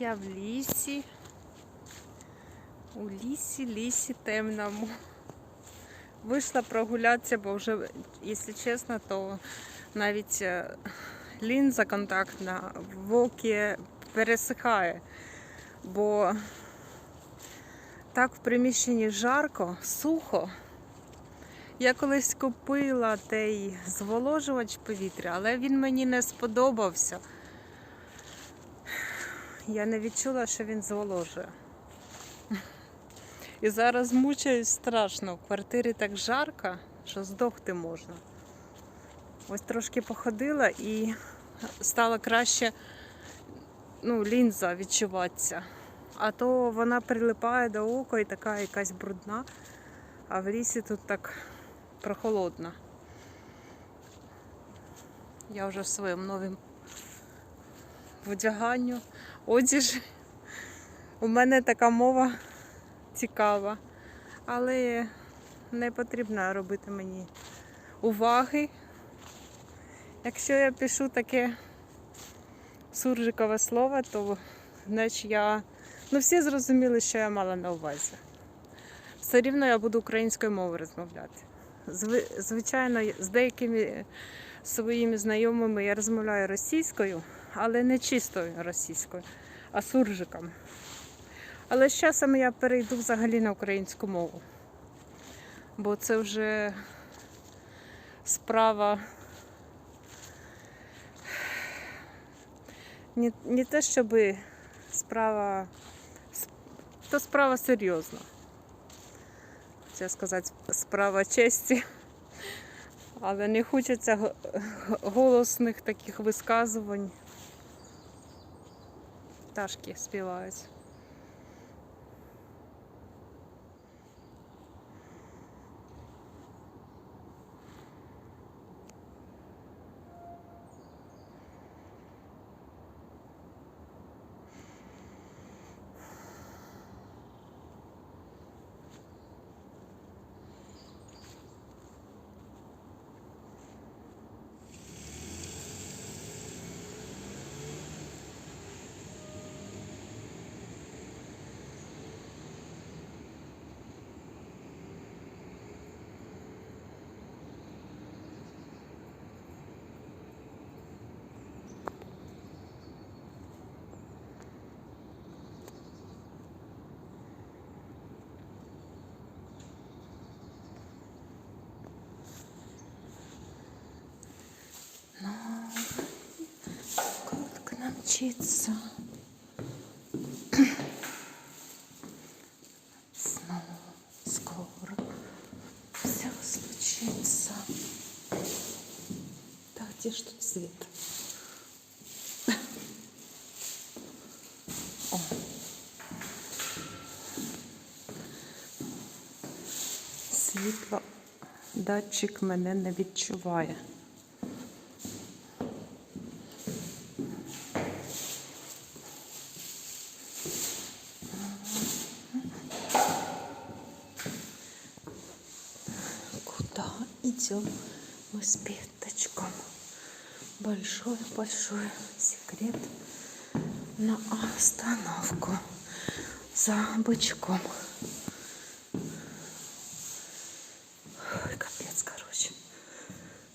Я в лісі. У лісі, лісі темному. Вийшла прогулятися, бо вже, якщо чесно, то навіть е, лінза контактна в окі пересихає. Бо так в приміщенні жарко, сухо. Я колись купила той зволожувач повітря, але він мені не сподобався. Я не відчула, що він зволожує. І зараз мучаюсь страшно. В квартирі так жарко, що здохти можна. Ось трошки походила і стало краще ну, лінза відчуватися. А то вона прилипає до ока і така якась брудна, а в лісі тут так прохолодно. Я вже в своєму новому вдяганню, одяжі. У мене така мова цікава, але не потрібно робити мені уваги. Якщо я пишу таке суржикове слово, то значить я. Ну, всі зрозуміли, що я мала на увазі. Все рівно я буду українською мовою розмовляти. Зви- Звичайно, з деякими своїми знайомими я розмовляю російською, але не чистою російською, а суржиком. Але з часом я перейду взагалі на українську мову. Бо це вже справа не, не те, щоб справа, то справа серйозна. Хотіла сказати, справа честі. Але не хочеться голосних таких висказувань. Пташки співають. Мчится. Снова скоро все случится. Где ж тут свет? О. Світло, датчик мене не відчуває. С Петочком? Большой-большой секрет на остановку за бычком. Ой, капец, короче.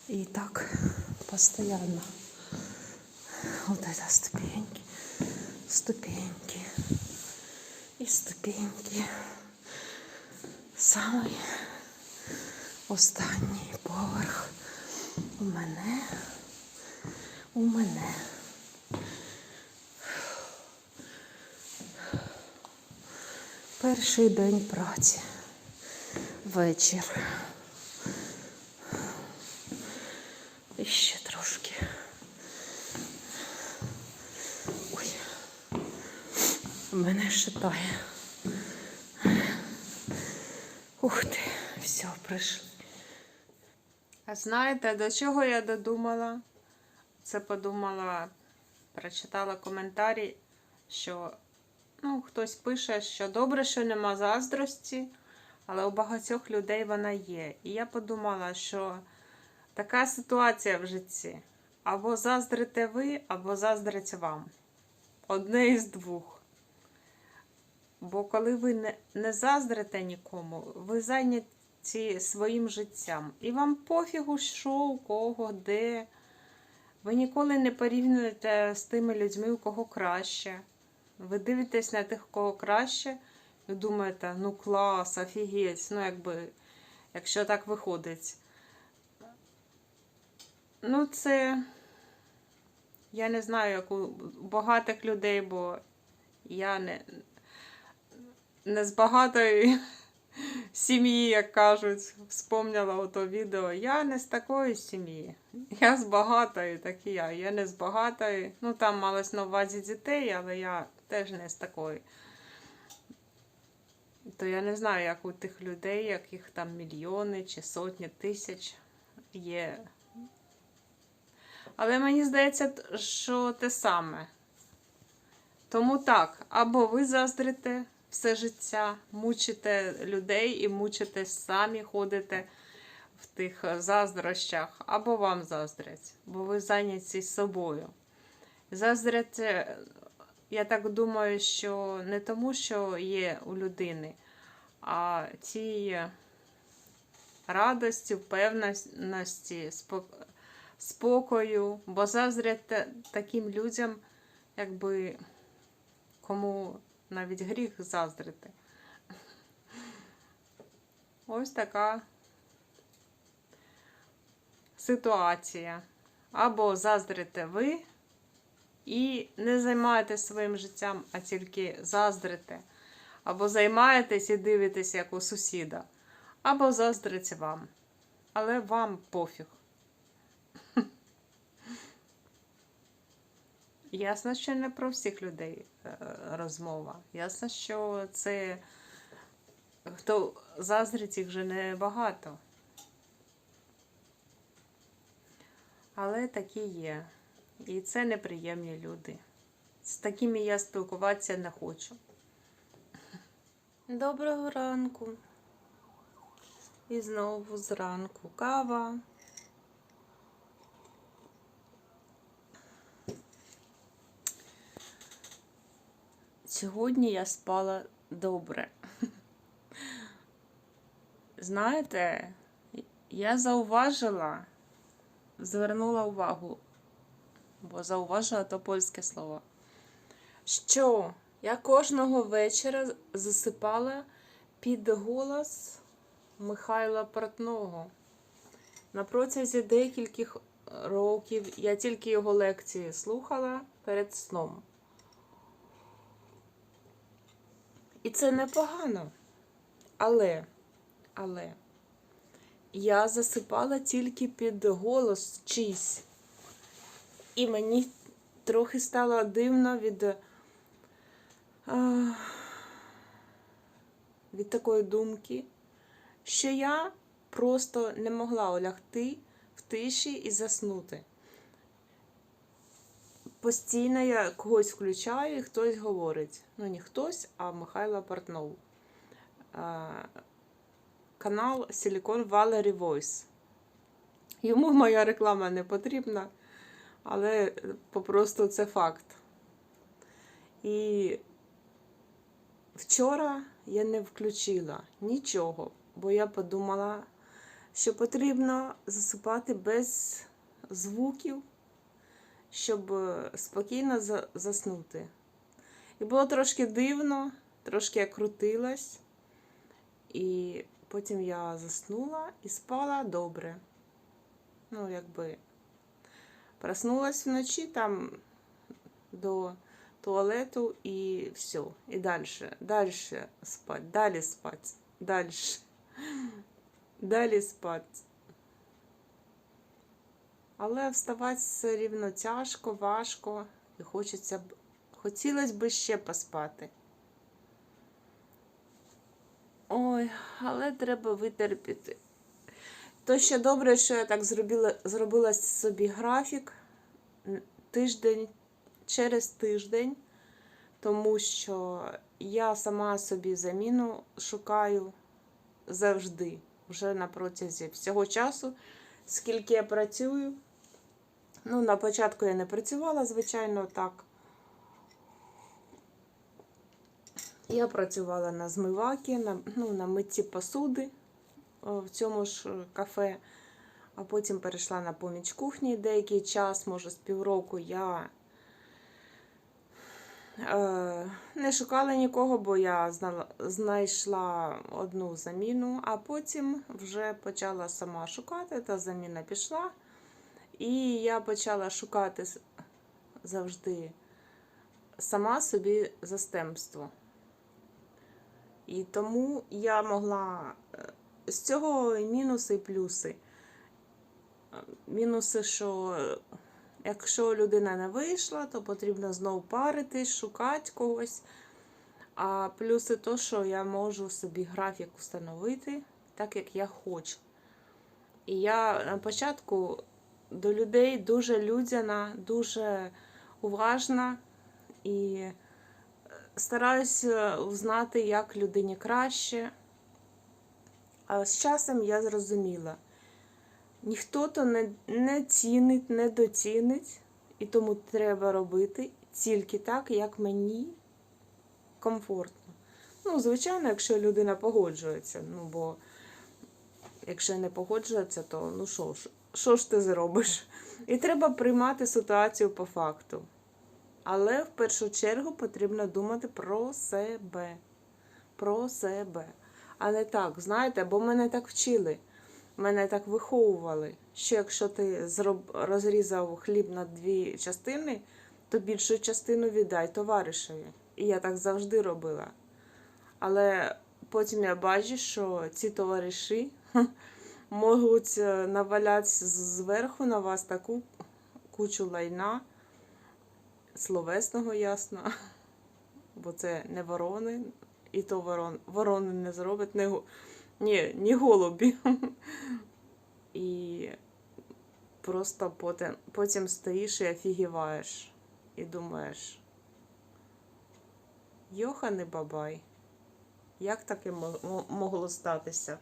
И так постоянно. Вот это ступеньки, ступеньки и ступеньки. Самый останній поверх у мене. У мене. Перший день праці. Вечір. І ще трошки. Ой. Мене шатає. Ух ти, все, прийшли. Знаєте, до чого я додумала? Це подумала, прочитала коментарі, що ну, хтось пише, що добре, що нема заздрості, але у багатьох людей вона є. І я подумала, що така ситуація в житті. Або заздрите ви, або заздрить вам. Одне із двох. Бо коли ви не, не заздрите нікому, ви зайняті своїм життям. І вам пофігу, що у кого, де. Ви ніколи не порівнюєте з тими людьми, у кого краще. Ви дивитесь на тих, у кого краще, і думаєте, ну клас, офігеть, ну якби, якщо так виходить. Ну, це. Я не знаю, як у багатих людей, бо я не, не з багатої сім'ї, як кажуть, вспомнила ото відео. Я не з такої сім'ї. Я з багатої, так і я. Я не з багатої. Ну, там малось на увазі дітей, але я теж не з такої. То я не знаю, як у тих людей, яких там мільйони чи сотні тисяч є. Але мені здається, що те саме. Тому так, або ви заздрите все життя, мучите людей і мучите самі, ходите в тих е, заздрощах, або вам заздрять, бо ви зайняті собою. Заздрять, е, я так думаю, що не тому, що є у людини, а тій радості, впевненості, спокою, бо заздрять таким людям, якби кому навіть гріх заздрити. Ось така ситуація. Або заздрите ви і не займаєтесь своїм життям, а тільки заздрите. Або займаєтесь і дивитесь, як у сусіда, або заздрить вам. Але вам пофіг. Ясно, що не про всіх людей е, розмова. Ясно, що це хто заздрить їх вже небагато. Але такі є. І це неприємні люди. З такими я спілкуватися не хочу. Доброго ранку. І знову зранку кава. Сьогодні я спала добре. Знаєте, я зауважила, звернула увагу, бо зауважила то польське слово, що я кожного вечора засипала під голос Михайла Портного. На протязі декількох років я тільки його лекції слухала перед сном. І це непогано. Але, але я засипала тільки під голос чийсь. І мені трохи стало дивно від, а, від такої думки, що я просто не могла олягти в тиші і заснути. Постійно я когось включаю і хтось говорить. Ну, не хтось, а Михайло Портнов. Канал Silicon Valley Voice. Йому моя реклама не потрібна, але попросту це факт. І вчора я не включила нічого, бо я подумала, що потрібно засипати без звуків щоб е, спокійно заснути. І було трошки дивно, трошки я крутилась, і потім я заснула і спала добре. Ну, якби проснулась вночі там до туалету і все. І далі. Далі спать, далі спать, далі. Далі спать. Але вставати все рівно тяжко, важко і хочеться б. Хотілося б ще поспати. Ой, але треба витерпіти. То ще добре, що я так зробила, зробила собі графік тиждень через тиждень, тому що я сама собі заміну шукаю завжди, вже на протязі всього часу, скільки я працюю. Ну, на початку я не працювала, звичайно, так. Я працювала на змивакі, на ну, на митці посуди в цьому ж е, кафе, а потім перейшла на поміч кухні деякий час, може, з півроку я не шукала нікого, бо я знайшла одну заміну, а потім вже почала сама шукати, та заміна пішла. І я почала шукати завжди сама собі застемство. І тому я могла е, з цього мінуси, і плюси. Е, Мінуси, що е, якщо людина не вийшла, то потрібно знову паритись, шукати когось. А плюси то, що я можу собі графік встановити так, як я хочу. І я на початку до людей дуже людяна, дуже уважна і е, стараюся узнати, як людині краще. А з часом я зрозуміла, ніхто то не, не цінить, не доцінить, і тому треба робити тільки так, як мені комфортно. Ну, звичайно, якщо людина погоджується, ну бо якщо не погоджується, то ну що ж, що ж ти зробиш? І треба приймати ситуацію по факту. Але в першу чергу потрібно думати про себе. Про себе. А не так, знаєте, бо мене так вчили, мене так виховували, що якщо ти розрізав хліб на дві частини, то більшу частину віддай товаришеві. І я так завжди робила. Але потім я бачу, що ці товариші можуть е, наваляти зверху на вас таку кучу лайна, словесного ясно, бо це не ворони, і то ворон, ворони не зроблять, ні, ні голубі. І просто потім, потім стоїш і офігіваєш. І думаєш, Йоханий бабай, як таке мо- мо- могло статися?